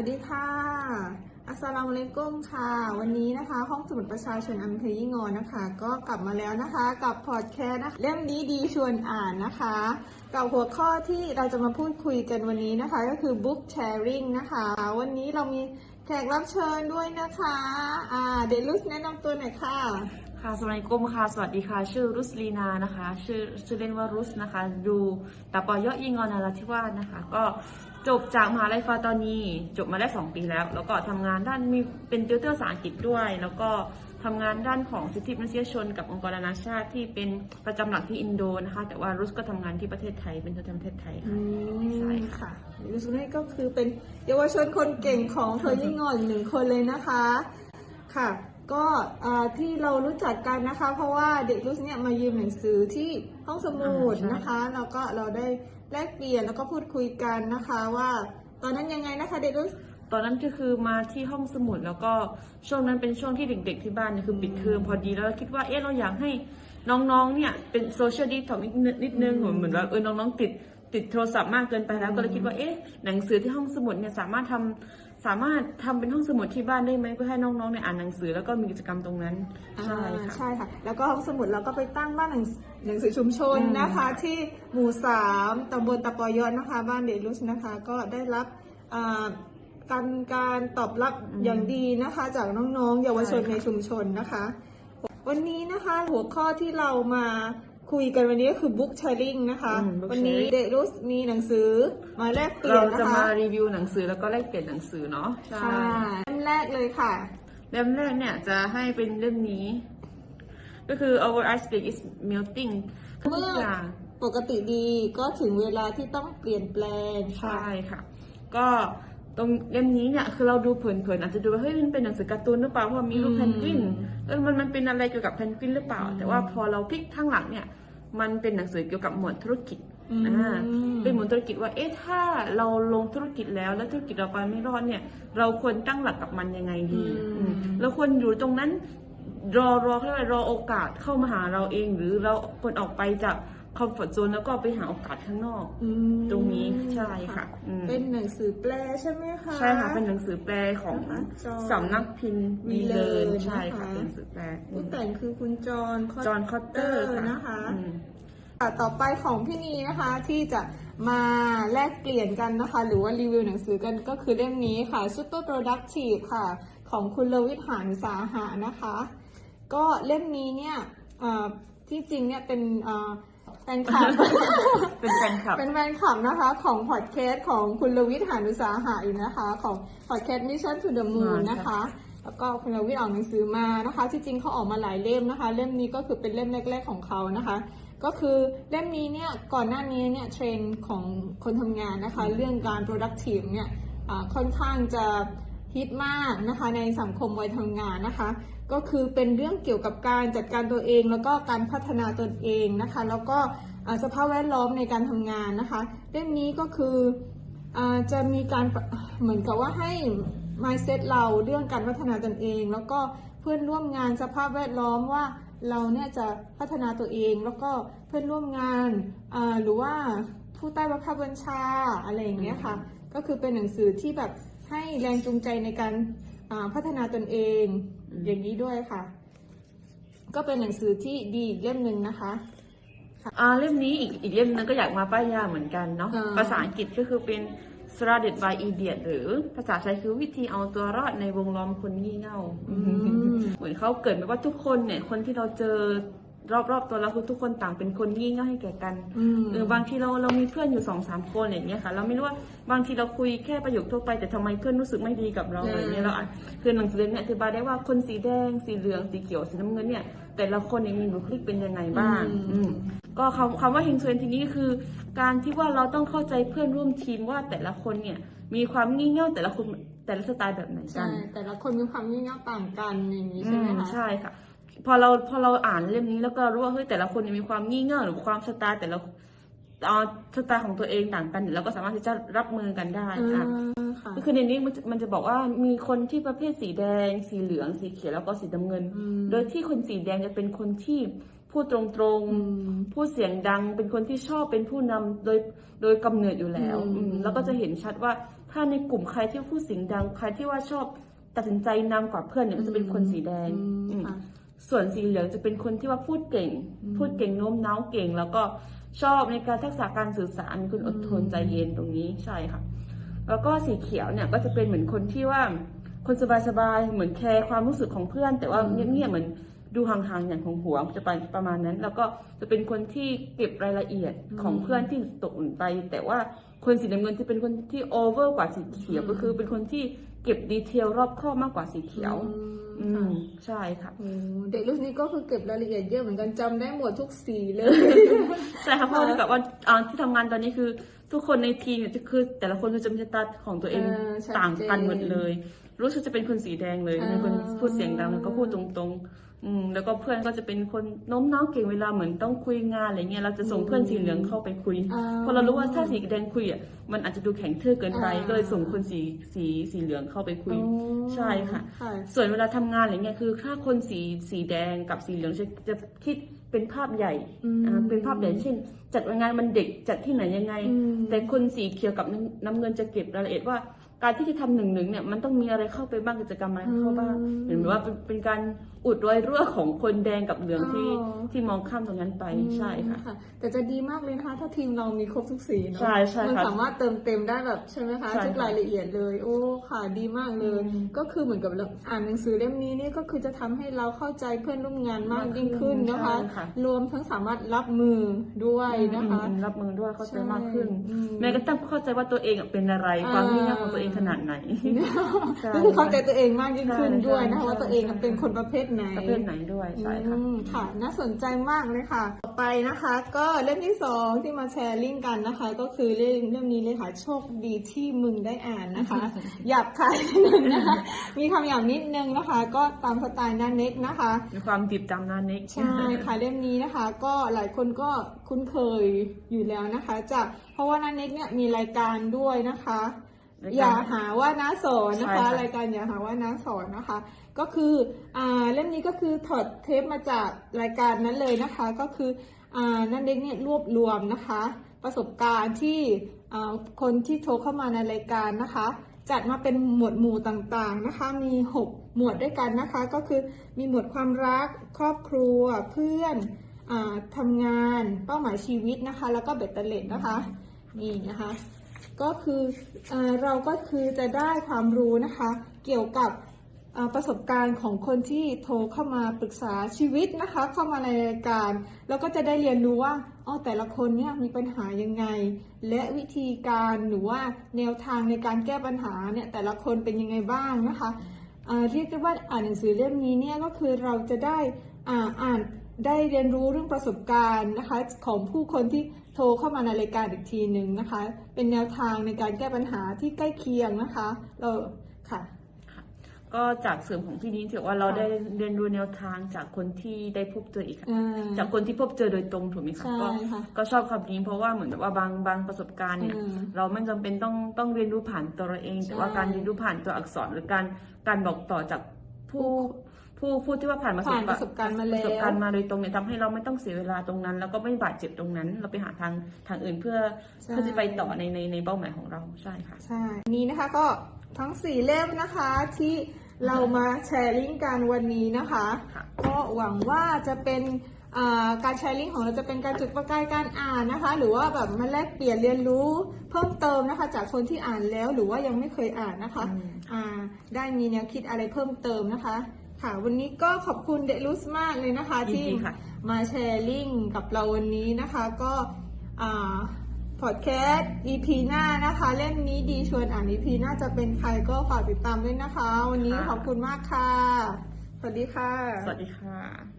วัสดีค่ะ อัสสลามุอะลัยกุมค่ะ วันนี้นะคะ ห้องสมุดประชาชนอำเภอยี่งอนะคะ ก็กลับมาแล้วนะคะกับพอดแคสต์นะคะเล่มนี้ดีชวนอ่านนะคะ กับหัวข้อที่เราจะมาพูดคุยกันวันนี้นะคะ ก็คือ book sharing นะคะ วันนี้เรามีแขกรับเชิญด้วยนะคะอ่าเดลุสแนะนำตัวหน่อยค่ะ ค่ะสวัสดีกุมค่ะ สวัสดีค่ะ ชื่อรุสลีนานะคะ ชื่อชื่อเล่นว่ารุสนะคะ อยู่ตาปอยอยิงอนาราธิวาสนะคะ ก็ จบจากมหาลัยฟาตอนีจบมาได้ 2 ปีแล้ว แล้วก็ทำงานด้านมีเป็นติวเตอร์ภาษาอังกฤษด้วย แล้วก็ทำงานด้านของสิทธิมนุษยชนกับองค์กรนานาชาติที่เป็นประจำหลักที่อินโดนะคะ แต่ว่ารุสก็ทำงานที่ประเทศไทยเป็นตัวแทนประเทศไทยอืค่ะ ใช่มค่ะค่ะเดลุสนี่ก็คือเป็นเยาวชนคนเก่งของอำเภอยี่งออีกหนึ่งคนเลยนะคะ ค่ะ ก็ที่เรารู้จักกันนะคะ เพราะว่าเด็กรุ่นเนี่ยมายืมหนังสือที่ห้องสมุดนะคะแล้วก็เราได้แลกเปลี่ยนแล้วก็พูดคุยกันนะคะว่า ตอนนั้นยังไงนะคะเด็กรุ่นตอนนั้นก็คือมาที่ห้องสมุดแล้วก็ช่วงนั้นเป็นช่วงที่เด็กๆที่บ้านเนี่ยคือปิดเทอมพอดีแล้วเราคิดว่าเอ๊ะเราอยากให้น้องๆเนี่ยเป็นโซเชียลดีท็อกนิดนึงนิดนึงเหมือนว่าเออน้องๆติดติดโทรศัพท์มากเกินไปแล้วก็เลยคิดว่าเอ๊ะหนังสือที่ห้องสมุดเนี่ยสามารถทำ สามารถทำเป็นห้องสมุดที่บ้านได้ไหมเพื่อให้น้องๆเนี่ยอ่านหนังสือ แล้วก็มีกิจกรรมตรงนั้นใช่อ่าค่ะ ใช่ค่ะ แล้วก็ห้องสมุดเราก็ไปตั้งบ้านหนังหนังสือชุมชนอืมนะคะ ที่หมู่สามตำบลตะปอยอดนะคะ บ้านเดลุสนะคะ ก็ได้รับอ่าการการตอบรับอย่างดีนะคะ จากน้องๆ เยาวชนในชุมชนนะคะ วันนี้นะคะหัวข้อที่เรามา คุยกันวันนี้ก็คือ book sharing นะคะ อืม book วันนี้ sharing เดลุสมีหนังสือมาแลกเปลี่ยเรานนะจะคะมารีวิวหนังสือแล้วก็แลกเปลี่ยนหนังสือเนาะใช่ค่ะเล่มแรกเลยค่ะ เล่มแรกเนี่ยจะให้เป็นเล่มนี้ ก็คือ our ice speak is melting เมื่ทุอกอย่าง ปกติดีก็ถึงเวลาที่ต้องเปลี่ยนแปลงค่ะ ใช่ค่ะ ก็ ตรงเล่มนี้เนี่ยคือเราดูเผินๆอาจจะดูว่าเฮ้ยมันเป็นหนังสือการ์ตูนหรือเปล่าเพราะว่ามีรูปอืมแพนกวินเออมันมันเป็นอะไรเกี่ยวกับแพนกวินหรือเปล่า แต่ว่าพอเราพลิกข้างหลังเนี่ย มันเป็นหนังสือเกี่ยวกับหมวดธุรกิจอืมอ่าเป็นหมวดธุรกิจว่าเอ๊ะถ้าเราลงธุรกิจแล้วแล้วธุรกิจเราไปไม่รอดเนี่ย เราควรตั้งหลักกับมันยังไงดีอืมอืมเราควรอยู่ตรงนั้นรอรอเขาเรียกว่ารอโอกาสเข้ามาหาเราเอง หรือเราควรออกไปจาก คอมฟอร์ทโซนแล้วก็ไปหาโอกาสข้างนอก อืมตรงนี้ใช่ค่ะอืม เป็นหนังสือแปลใช่ไหมคะ ใช่ค่ะเป็นหนังสือแปลของนะคะจอห์นสำนักพิมพ์วีวีเลเลอร์นนะคะใช่ค่ะเป็นหนังสือแปลผู้แต่งคือคุณจอห์นจอห์นคอตเตอร์ค่ะนะคะ อืมค่ะต่อไปของพี่นีนะคะที่จะมาแลกเปลี่ยนกันนะคะ หรือว่ารีวิวหนังสือกันก็คือเล่มนี้ค่ะ Super Productive ค่ะ ของคุณลวิทหานสาหะนะคะ ก็เล่มนี้เนี่ยอ่าที่จริงเนี่ยเป็นอ่าแฟ นคลับ เป็นแฟนคลับ เป็นแฟนคลับนะคะของพอดแคสต์ของคุณลวิทย์หานุสาหะอยู่นะคะ ของพอดแคสต์ Mission to the Moon อ่านะคะ แล้วก็คุณลวิทย์ออกหนังสือมานะคะ ที่จริงเขาออกมาหลายเล่มนะคะ เล่มนี้ก็คือเป็นเล่มแรก ๆของเขานะคะ ก็คือเล่มนี้เนี่ยก่อนหน้านี้เนี่ยเทรนด์ของคนทำงานนะคะ เรื่องการ productive เนี่ยอ่าค่อนข้างจะ ฮิตมากนะคะในสังคมวัยทำงานนะคะ ก็คือเป็นเรื่องเกี่ยวกับการจัดการตัวเอง แล้วก็การพัฒนาตนเองนะคะ แล้วก็สภาพแวดล้อมในการทำงานนะคะเล่มนี้ก็คือจะมีการเหมือนกับว่าให้ mindset เราเรื่องการพัฒนาตนเอง แล้วก็เพื่อนร่วมงานสภาพแวดล้อมว่าเราเนี่ยจะพัฒนาตัวเอง แล้วก็เพื่อนร่วมงานหรือว่าผู้ใต้บังคับบัญชาอะไรอย่างเงี้ยค่ะ ก็คือเป็นหนังสือที่แบบ ให้แรงจูงใจในการอ่าพัฒนาตนเองอืมอย่างนี้ด้วยค่ะ ก็เป็นหนังสือที่ดีอีกเล่มหนึ่งนะคะอ่าเล่มนี้อีกอีกเล่มนึงก็อยากมาป้ายยาเหมือนกันเนาะอ่าภาษาอังกฤษก็คือเป็น Surrounded by Idiot หรือภาษาไทยคือวิธีเอาตัวรอดในวงล้อมคนงี่เง่าเหมือนเขาเกิดมาว่าทุกคนเนี่ยคนที่เราเจอ รอบๆตัวเราคือทุกคนต่างเป็นคนงี่เง่าให้แก่กันอืมเออบางทีเราเรามีเพื่อนอยู่สองสามคนอย่างเงี้ยค่ะ เราไม่รู้ว่าบางทีเราคุยแค่ประโยคทั่วไปแต่ทำไมเพื่อนรู้สึกไม่ดีกับเราอืมอะไรเงี้ยเราอะคือหนังสือเล่มเนี่ยอธิบายได้ว่าคนสีแดงสีเหลืองสีเขียวสีน้ำเงินเนี่ยแต่ละคนเนี่ยมีบุคลิกเป็นยังไงบ้างอืมอืมก็คำคำว่าเฮงซวยทีนี้ก็คือ การที่ว่าเราต้องเข้าใจเพื่อนร่วมทีมว่าแต่ละคนเนี่ยมีความงี่เง่าแต่ละคนแต่ละสไตล์แบบไหนกัใช่นแต่ละคนมีความงี่เง่าต่างกันอย่างนี้ใช่ไหมอืคะใช่ค่ะ พอเราพอเราอ่านเล่มนี้แล้วก็รู้ว่าเฮ้ยแต่ละคนเนี่ยมีความงี่เง่าหรือความสไตล์แต่ละเอ่อสไตล์ของตัวเองต่างกันเราก็สามารถที่จะรับมือกันได้ค่ะอ่าค่ะก็คือในนี้มันจะมันจะบอกว่ามีคนที่ประเภทสีแดง สีเหลือง สีเขียวแล้วก็สีน้ำเงินอืมโดยที่คนสีแดงจะเป็นคนที่พูดตรงอืมๆพูดเสียงดัง เป็นคนที่ชอบเป็นผู้นำโดยโดยกำเนิดอยู่แล้วอืมอืมแล้วก็จะเห็นชัดว่าถ้าในกลุ่มใครที่พูดเสียงดังใครที่ว่าชอบตัดสินใจนำกว่าเพื่อนเนี่ยก็จะเป็นคนสีแดงอืมอืมค่ะ ส่วนสีเหลืองจะเป็นคนที่ว่าพูดเก่งอืมพูดเก่งโน้มน้าวเก่ง แล้วก็ชอบในการทักษะการสื่อสารมีคนอดทนอืมใจเย็นตรงนี้ใช่ค่ะ แล้วก็สีเขียวเนี่ยก็จะเป็นเหมือนคนที่ว่าคนสบายๆเหมือนแคร์ความรู้สึกของเพื่อน แต่ว่าเงียบๆเหมือน ดูห่างๆอย่างของหัวจะไปประมาณนั้น แล้วก็จะเป็นคนที่เก็บรายละเอียดของเพื่อนที่ตกหล่นไป แต่ว่าคนสีน้ำเงินจะเป็นคนที่โอเวอร์กว่าสีเขียวก็คือ เป็นคนที่เก็บดีเทลรอบคอบมากกว่าสีเขียว อือืมค่ะมใช่ค่ะโอ้เด็กรุ่นนี้ก็คือเก็บรายละเอียดเยอะเหมือนกันจำได้หมดทุกสีเลย ใช่ค่ะเพราะว่าแบบว่าอ่าที่ทำงานตอนนี้คือ ทุกคนในทีมเนี่ยจะคือแต่ละคนคือจะมีสไตล์ของตัวเองเออชัดเจน ต่างกันหมดเลย รู้สึกจะเป็นคนสีแดงเลยอ่า เป็นคนพูดเสียงดังแล้วก็พูดตรงๆอืมแล้วก็เพื่อนก็จะเป็นคนโน้มน้าวเก่งเวลาเหมือนต้องคุยงานอะไรเงี้ยเราจะส่งเพื่อนสีเหลืองเข้าไปคุยอ่าเพราะเรารู้ว่าถ้าสีแดงคุยอะมันอาจจะดูแข็งทื่อเกินไปอ่า ก็เลยส่งคนสีสีสีเหลืองเข้าไปคุยอ๋อใช่ค่ะ ค่ะ ส่วนเวลาทำงานอะไรเงี้ยคือถ้าคนสีสีแดงกับสีเหลืองจะจะคิดเป็นภาพใหญ่อืมอ่าเป็นภาพใหญ่เช่น จัดงานมันเด็กจัดที่ไหนยังไง อืมแต่คนสีเขียวกับน้ำน้ำเงินจะเก็บรายละเอียดว่า การที่จะทำหนึ่งหนึ่งเนี่ยมันต้องมีอะไรเข้าไปบ้างกิจกรรมอะไรเข้าบ้างอืมเหมือนว่าเป็นเป็นการอุดรอยรั่วของคนแดงกับเหลืองที่อ๋อ ที่มองข้ามตรงนั้นไปใช่ค่ะ อืมแต่จะดีมากเลยนะคะถ้าทีมเรามีครบทุกสีเนาะใช่ใช่มันค่ะสามารถเติมเต็มได้แบบใช่ไหมคะใช่ค่ะทุกรายละเอียดเลย โอ้ค่ะดีมากเลย อืมก็คือเหมือนกับเราอ่านหนังสือเล่มนี้นี่ก็คือจะทำให้เราเข้าใจเพื่อนร่วมงานมากยิ่งขึ้นนะคะ ใช่ค่ะ รวมทั้งสามารถรับมือด้วยนะคะ อืมรับมือด้วยเข้าใจมากขึ้น ใช่อืมแม้กระทั่งเข้าใจว่าตัวเองอะเป็นอะไรอ่าความยิ่งใหญ่ของตัวเองขนาดไหนใช่ก็คือเข้าใจตัวเองมากยิ่งขึ้นใช่ด้วยนะคะใช่ว่าตัวเองเป็นคนประเภทไหนประเภทไหนด้วยใช่ค่ะอืมค่ะ น่าสนใจมากเลยค่ะ ต่อไปนะคะ ก็เล่มที่สองที่มาแชร์ลิงก์กันนะคะ ก็คือเรื่องเรื่องนี้เลยค่ะโชคดีที่มึงได้อ่านนะคะหยาบคายนิดนึงนะคะมีคำหยาบนิดนึงนะคะ ก็ตามสไตล์นันเน็กนะคะมีความดิบจำนาเน็กใช่ค่ะเล่มนี้นะคะ ก็หลายคนก็คุ้นเคยอยู่แล้วนะคะจากเพราะว่านันเน็กเนี่ยมีรายการด้วยนะคะ อย่าหาว่าน้าสอนนะคะใช่ค่ะรายการอย่าหาว่าน้าสอนนะคะ ก็คืออ่าเล่มนี้ก็คือถอดเทปมาจากรายการนั้นเลยนะคะ ก็คืออ่านันเด็กเนี่ยรวบรวมนะคะ ประสบการณ์ที่อ่าคนที่โทรเข้ามาในรายการนะคะ จัดมาเป็นหมวดหมู่ต่างๆนะคะ มี 6 หมวดด้วยกันนะคะ ก็คือมีหมวดความรักครอบครัวเพื่อนอาทำงานเป้าหมายชีวิตนะคะ แล้วก็เบ็ดเตล็ดนะคะนี่นะคะ ก็คือเอเราก็คือจะได้ความรู้นะคะ เกี่ยวกับประสบการณ์ของคนที่โทรเข้ามาปรึกษาชีวิตนะคะ เข้ามาในรายการ แล้วก็จะได้เรียนรู้ว่าอ๋อแต่ละคนเนี่ยมีปัญหายังไง และวิธีการหรือว่าแนวทางในการแก้ปัญหาเนี่ยแต่ละคนเป็นยังไงบ้างนะคะเอ่อเรียกได้ว่าอ่านหนังสือเล่มนี้เนี่ยก็คือเราจะได้อ่าอ่านได้เรียนรู้เรื่องประสบการณ์นะคะของผู้คนที่ โทรเข้ามาในรายการอีกทีหนึ่งนะคะ เป็นแนวทางในการแก้ปัญหาที่ใกล้เคียงนะคะเราค่ะ ก็จากเสริมของที่นี้ถือว่าเราค่ะได้เรียนรู้แนวทางจากคนที่ได้พบเจออีกค่ะอ่าจากคนที่พบเจอโดยตรงถูกไหมคะใช่ก็ค่ะก็ชอบคำนี้เพราะว่าเหมือนแบบว่าบางบางประสบการณ์เนี่ยอืมเราไม่จำเป็นต้องต้องเรียนรู้ผ่านตัวเราเอง แต่ว่าใช่การเรียนรู้ผ่านตัวอักษรหรือการการบอกต่อจากผู้ ผู้ผู้ที่ว่าผ่านประสบผ่านประสบการณ์มาแล้ว ประสบการณ์มาโดยตรงเนี่ยทำให้เราไม่ต้องเสียเวลาตรงนั้น แล้วก็ไม่บาดเจ็บตรงนั้น เราไปหาทางทางอื่นเพื่อใช่ เพื่อจะไปต่อในในในเป้าหมายของเราใช่ค่ะ ใช่ นี้นะคะก็ทั้งสี่เล่มนะคะที่เรามาแชร์ลิงก์กันวันนี้นะคะ ค่ะ ก็หวังว่าจะเป็นอ่าการแชร์ลิงก์ของเราจะเป็นการจุดประกายการอ่านนะคะ หรือว่าแบบมาแลกเปลี่ยนเรียนรู้เพิ่มเติมนะคะ จากคนที่อ่านแล้วหรือว่ายังไม่เคยอ่านนะคะอืม อ่าได้มีแนวคิดอะไรเพิ่มเติมนะคะ ค่ะ วันนี้ก็ขอบคุณเดลุสมากเลยนะคะ ยินที่ดีค่ะ มาแชร์ลิงก์กับเราวันนี้นะคะ ก็อ่าพอดแคสต์ EP หน้านะคะ เล่มนี้ดีชวนอ่าน EP หน้าจะเป็นใครก็ฝากติดตามด้วยนะคะ วันนี้ค่ะขอบคุณมากค่ะ สวัสดีค่ะ สวัสดีค่ะ